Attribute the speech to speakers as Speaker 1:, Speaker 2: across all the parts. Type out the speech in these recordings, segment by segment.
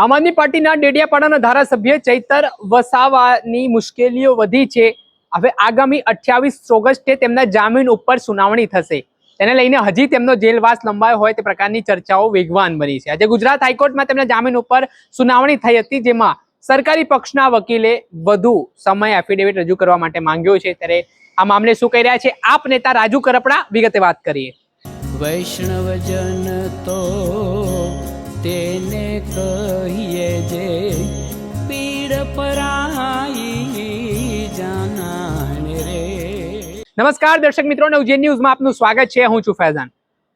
Speaker 1: આમ આદમી પાર્ટીના ડેડિયાપાડાના ધારાસભ્ય ચૈતર વસાવાની મુશ્કેલીઓ વધી છે. હવે આગામી અઠ્યાવીસ ઓગસ્ટે તેમના જામીન ઉપર સુનાવણી થશે. તેને લઈને હજી તેમનો જેલવાસ લંબાયો હોય તે પ્રકારની ચર્ચાઓ વેગવાન બની છે. આજે ગુજરાત હાઈકોર્ટમાં તેમના જામીન ઉપર સુનાવણી થઈ હતી, જેમાં સરકારી પક્ષના વકીલે વધુ સમય એફિડેવિટ રજૂ કરવા માટે માંગ્યો છે. ત્યારે આ મામલે શું કહી રહ્યા છે? આપ નેતા રાજુ કરપડા વિગતે વાત કરીએ.
Speaker 2: વૈષ્ણવજન તો કહીએ જે પીડ પરાઈ જાનાને રે.
Speaker 1: નમસ્કાર દર્શક મિત્રો નવજેન ન્યૂઝમાં આપનું સ્વાગત છે. હું છું ફૈઝાન.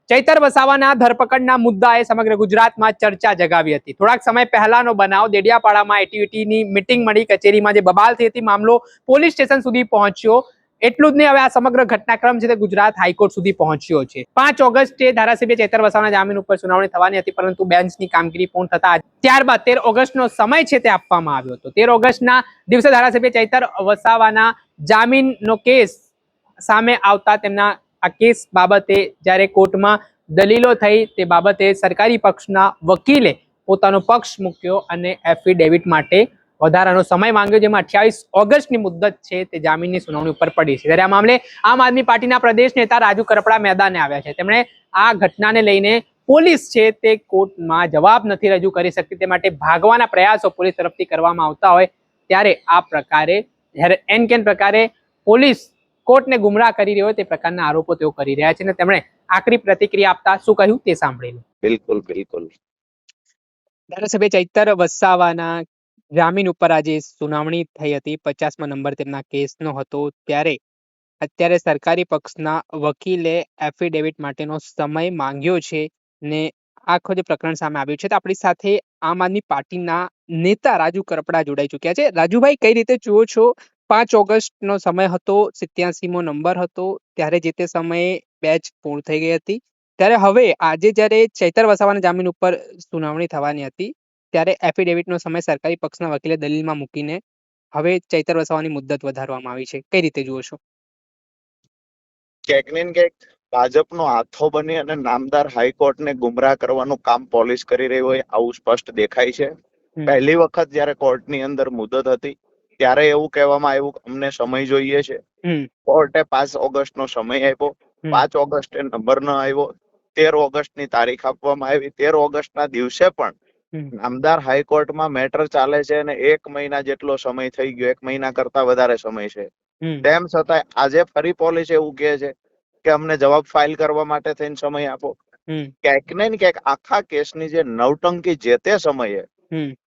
Speaker 1: ચૈતર વસાવાના ધરપકડના મુદ્દાએ સમગ્ર ગુજરાતમાં ચર્ચા જગાવી હતી. થોડાક સમય પહેલાનો બનાવ, દેડિયાપાડામાં એટીવીટીની મિટિંગ મળી. કચેરીમાં જે બબાલ થઈ હતી, મામલો પોલીસ સ્ટેશન સુધી પહોંચ્યો. એટલું જ નહીં, હવે આ સમગ્ર ઘટનાક્રમ છે તે ગુજરાત હાઈકોર્ટ સુધી પહોંચ્યો છે. પાંચ ઓગસ્ટે ધારાસભ્ય ચેતર વસાવાના જામીન ઉપર સુનાવણી થવાની હતી, પરંતુ બેન્ચની કામગીરી પૂર્ણ થતા ત્યારબાદ તેર ઓગસ્ટનો સમય છે તે આપવામાં આવ્યો હતો. તેર ઓગસ્ટના દિવસે ધારાસભ્ય ચેતર વસાવાના જામીનનો કેસ સામે આવતા તેમના આ કેસ બાબતે જ્યારે કોર્ટમાં દલીલો થઈ, તે બાબતે સરકારી પક્ષના વકીલે પોતાનો પક્ષ મૂક્યો અને એફિડેવિટ માટે વધારાનો સમય માંગ્યો જેમાં અઠ્યાવીસ ઓગસ્ટની મુદત છે તે જામીનની સુનાવણી ઉપર પડી છે. ત્યારે આ મામલે આમ આદમી પાર્ટીના પ્રદેશ નેતા રાજુ કરપડા મેદાને આવ્યા છે. તેમણે આ ઘટનાને લઈને પોલીસ છે તે કોર્ટમાં જવાબ નથી રજૂ કરી શકતી. તે માટે ભાગવાના પ્રયાસો પોલીસ તરફથી કરવામાં આવતા હોય ત્યારે આ પ્રકારે જ્યારે એન કેન પ્રકારે પોલીસ કોર્ટને ગુમરાહ કરી રહ્યો હોય તે પ્રકારના આરોપો તેઓ કરી રહ્યા છે અને તેમણે આકરી પ્રતિક્રિયા આપતા શું કહ્યું તે સાંભળી
Speaker 3: બિલકુલ બિલકુલ.
Speaker 1: ધારાસભ્ય ચૈતર વસાવાના જામીન ઉપર આજે સુનાવણી થઈ હતી. પચાસમાં નંબર તેમના કેસનો હતો. ત્યારે અત્યારે સરકારી પક્ષના વકીલે એફિડેવિટ માટેનો સમય માંગ્યો છે ને આખો જે પ્રકરણ સામે આવ્યું છે તો આપણી સાથે આમ આદમી પાર્ટીના નેતા રાજુ કરપડા જોડાઈ ચુક્યા છે. રાજુભાઈ, કઈ રીતે જુઓ છો? પાંચ ઓગસ્ટનો સમય હતો, સિત્યાસીમો નંબર હતો, ત્યારે જે તે સમયે બેચ પૂર્ણ થઈ ગઈ હતી. ત્યારે હવે આજે જ્યારે ચૈતર વસાવાના જામીન ઉપર સુનાવણી થવાની હતી ત્યારે એફિડેવિટનો સમય સરકારી પક્ષના વકીલે દલીલમાં મૂકીને હવે ચૈતર વસાવાની મુદ્દત વધારવામાં આવી છે. કઈ રીતે જુઓ છો?
Speaker 3: ક્યાંક ને ક્યાંક ભાજપનો હાથો બની અને નામદાર હાઈકોર્ટને ગુમરાહ કરવાનું કામ પોલીસ કરી રહી હોય આવું સ્પષ્ટ દેખાય છે. પહેલી વખત જ્યારે કોર્ટની અંદર મુદત હતી ત્યારે એવું કહેવામાં આવ્યું અમને સમય જોઈએ છે. કોર્ટે પાંચ ઓગસ્ટનો સમય આપ્યો. પાંચ ઓગસ્ટે નંબર ન આવ્યો. તેર ઓગસ્ટની તારીખ આપવામાં આવી. તેર ઓગસ્ટના દિવસે પણ. નામદાર હાઈકોર્ટમાં મેટર ચાલે છે અને એક મહિના જેટલો સમય થઈ ગયો એક મહિના કરતા વધારે સમય છે. તેમ છતાં આજે ફરી પોલીસ એવું કહે છે કે અમને જવાબ ફાઇલ કરવા માટે થઈને સમય આપો. ક્યાંક ને ક્યાંક આખા કેસની જે નવટંકી જે તે સમયે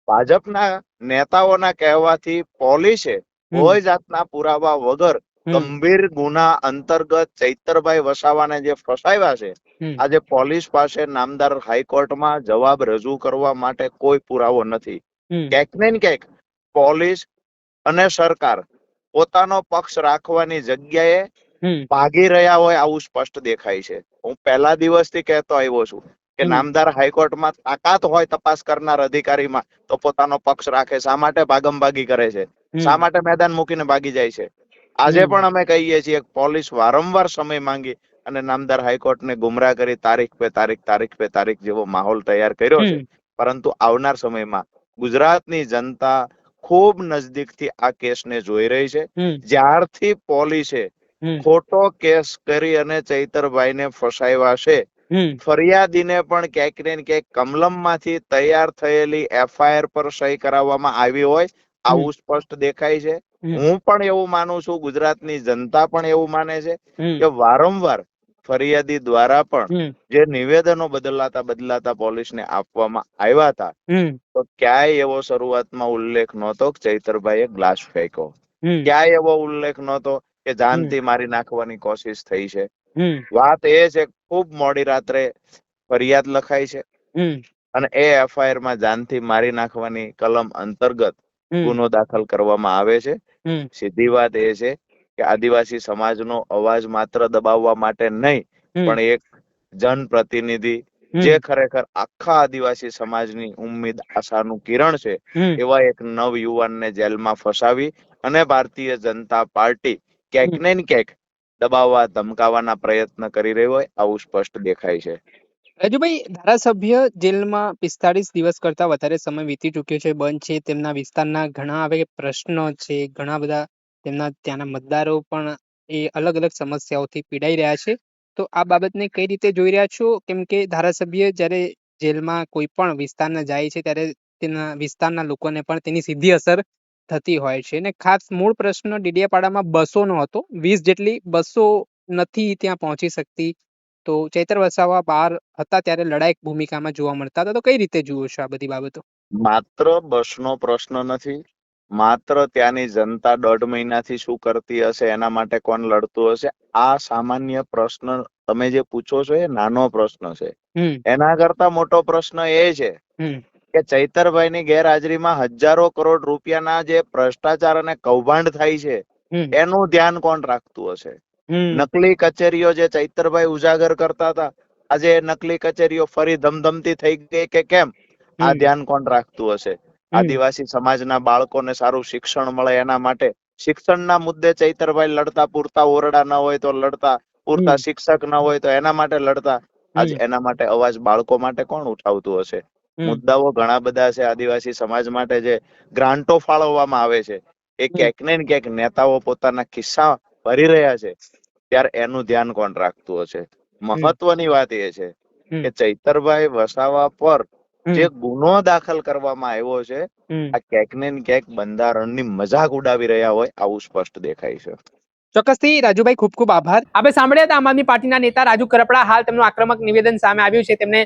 Speaker 3: ભાજપના નેતાઓના કહેવાથી પોલીસે. કોઈ જાતના પુરાવા વગર. ગંભીર ગુના અંતર્ગત ચૈતરભાઈ વસાવાને જે ફસાવ્યા છે આજે પોલીસ પાસે નામદાર હાઈકોર્ટમાં જવાબ રજૂ કરવા માટે કોઈ પુરાવો નથી. ક્યાંક ને ક્યાંક પોલીસ અને સરકાર પોતાનો પક્ષ રાખવાની જગ્યાએ ભાગી રહ્યા હોય આવું સ્પષ્ટ દેખાય છે. હું પહેલા દિવસથી કહેતો આવ્યો છું કે. નામદાર હાઈકોર્ટમાં તાકાત હોય તપાસ કરનાર અધિકારીમાં તો પોતાનો પક્ષ રાખે. શા માટે ભાગમભાગી કરે છે? શા માટે મેદાન મૂકીને ભાગી જાય છે? આજે. પણ અમે કહીએ છીએ પોલીસ વારંવાર સમય માંગી અને નામદાર હાઈકોર્ટને ગુમરાહ કરી તારીખ પે તારીખ તારીખ પે તારીખ જેવો માહોલ તૈયાર કર્યો છે. પરંતુ આવનાર સમયમાં ગુજરાતની જનતા ખૂબ નજદીકથી આ કેસને જોઈ રહી છે. જ્યારથી પોલીસે ખોટો કેસ કરી અને ચૈતરભાઈને ફસાવ્યા છે ફરિયાદીને પણ ક્યાંક ને ક્યાંક કમલમમાંથી તૈયાર થયેલી એફઆઈઆર પર સહી કરાવવામાં આવી હોય આવું સ્પષ્ટ દેખાય છે. હું પણ એવું માનું છું ગુજરાતની જનતા પણ એવું માને છે કે વારંવાર ફરિયાદી દ્વારા પણ જે નિવેદનો બદલાતા બદલાતા પોલીસને આપવામાં આવ્યા હતા તો ક્યાંય એવો શરૂઆતમાં ઉલ્લેખ નહોતો કે ચૈતરભાઈએ ગ્લાસ ફેંક્યો.
Speaker 1: હમ.
Speaker 3: ક્યાંય એવો ઉલ્લેખ નહોતો કે જાનથી મારી નાખવાની કોશિશ થઈ છે. વાત એ છે ખૂબ મોડી રાત્રે ફરિયાદ લખાય છે. અને એ એફઆઈઆરમાં જાનથી મારી નાખવાની કલમ અંતર્ગત ગુનો દાખલ કરવામાં આવે છે. સીધી વાત એ છે કે આદિવાસી સમાજનો અવાજ માત્ર દબાવવા માટે નહીં. પણ એક જનપ્રતિનિધિ. જે ખરેખર આખા આદિવાસી સમાજની ઉમ્મીદ આશાનું કિરણ છે એવા એક નવ યુવાનને જેલમાં ફસાવી અને ભારતીય જનતા પાર્ટી ક્યાંક ને ક્યાંક દબાવવા ધમકાવવાના પ્રયત્ન કરી રહ્યો હોય આવું સ્પષ્ટ દેખાય છે.
Speaker 1: રાજુભાઈ, ધારાસભ્ય જેલમાં પિસ્તાળીસ દિવસ કરતા વધારે સમય વીતી ચૂક્યો છે, બંધ છે, તેમના વિસ્તારના ઘણા હવે પ્રશ્નો છે, ઘણા બધા તેમના ત્યાંના મતદારો પણ એ અલગ અલગ સમસ્યાઓથી પીડાઈ રહ્યા છે. તો આ બાબતને કઈ રીતે જોઈ રહ્યા છો? કેમ કે ધારાસભ્ય જ્યારે જેલમાં કોઈ પણ વિસ્તારના જાય છે, ત્યારે તેના વિસ્તારના લોકોને પણ તેની સીધી અસર થતી હોય છે. અને ખાસ મૂળ પ્રશ્ન ડીડીયાપાડામાં બસોનો હતો. વીસ જેટલી બસો નથી ત્યાં પહોંચી શકતી. તો ચૈતર વસાવા બહાર હતા ત્યારે લડાયક ભૂમિકામાં જોવા મળતા હતા. તો કઈ રીતે જુઓ છો આ બધી બાબતો?
Speaker 3: માત્ર બસનો પ્રશ્ન નથી માત્ર ત્યાંની જનતા દોઢ મહિનાથી શું કરતી હશે એના માટે કોણ લડતું હશે આ સામાન્ય પ્રશ્ન તમે જે પૂછો છો એ નાનો પ્રશ્ન છે. એના કરતા મોટો પ્રશ્ન એ છે કે ચૈતરભાઈની ગેરહાજરીમાં હજારો કરોડ રૂપિયાના જે ભ્રષ્ટાચાર અને કૌભાંડ થાય છે એનું ધ્યાન કોણ રાખતું હશે? નકલી કચેરીઓ જે ચૈતરભાઈ ઉજાગર કરતા હતા આજે નકલી કચેરીઓ ફરી ધમધમતી થઈ ગઈ કે કેમ? આ ધ્યાન કોણ રાખતું હશે? આદિવાસી સમાજના બાળકોને સારું શિક્ષણ મળે એના માટે. શિક્ષણના મુદ્દે ચૈતરભાઈ લડતા પૂરતા ઓરડા ન હોય તો લડતા પૂરતા શિક્ષક ન હોય તો એના માટે લડતા. આજ એના માટે અવાજ બાળકો માટે કોણ ઉઠાવતું હશે? મુદ્દાઓ ઘણા બધા છે આદિવાસી સમાજ માટે જે ગ્રાન્ટો ફાળવવામાં આવે છે. એ ક્યાંક ને ક્યાંક નેતાઓ પોતાના ખિસ્સા ભરી રહ્યા છે ત્યારે એનું ધ્યાન કોણ રાખતું હશે? મહત્વની વાત એ છે કે ચૈતરભાઈ વસાવા પર જે ગુનો દાખલ કરવામાં આવ્યો છે આ ક્યાંક ને ક્યાંક બંધારણની મજાક ઉડાવી રહ્યા હોય આવું સ્પષ્ટ દેખાય છે.
Speaker 1: ચોક્કસથી રાજુભાઈ ખૂબ ખૂબ આભાર. આપણે સાંભળ્યા હતા આમ આદમી પાર્ટીના નેતા રાજુ કરપડા હાલ તેમનું આક્રમક નિવેદન સામે આવ્યું છે. તેમને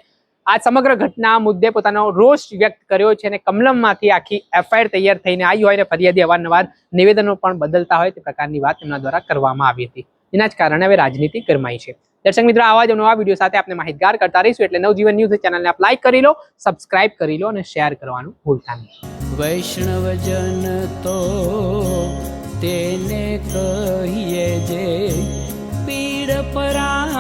Speaker 1: આ સમગ્ર ઘટના મુદ્દે પોતાનો રોષ વ્યક્ત કર્યો છે અને કમલમમાંથી આખી એફઆઈઆર તૈયાર થઈને આવી હોય અને ફરિયાદી અવારનવાર નિવેદનો પણ બદલતા હોય તે પ્રકારની વાત તેમના દ્વારા કરવામાં આવી હતી. એના જ કારણે હવે રાજનીતિ ગરમાઈ છે. દર્શક મિત્રો, આવા જ નવા વીડિયો સાથે આપણે માહિતગાર કરતા રહીશું એટલે નવજીવન ન્યૂઝ ચેનલને આપ લાઈક કરી લો સબસ્ક્રાઇબ કરી લો અને શેર કરવાનું ભૂલતા નહીં.
Speaker 2: વૈષ્ણવજન તો તેને કહીએ જે પીડ પરા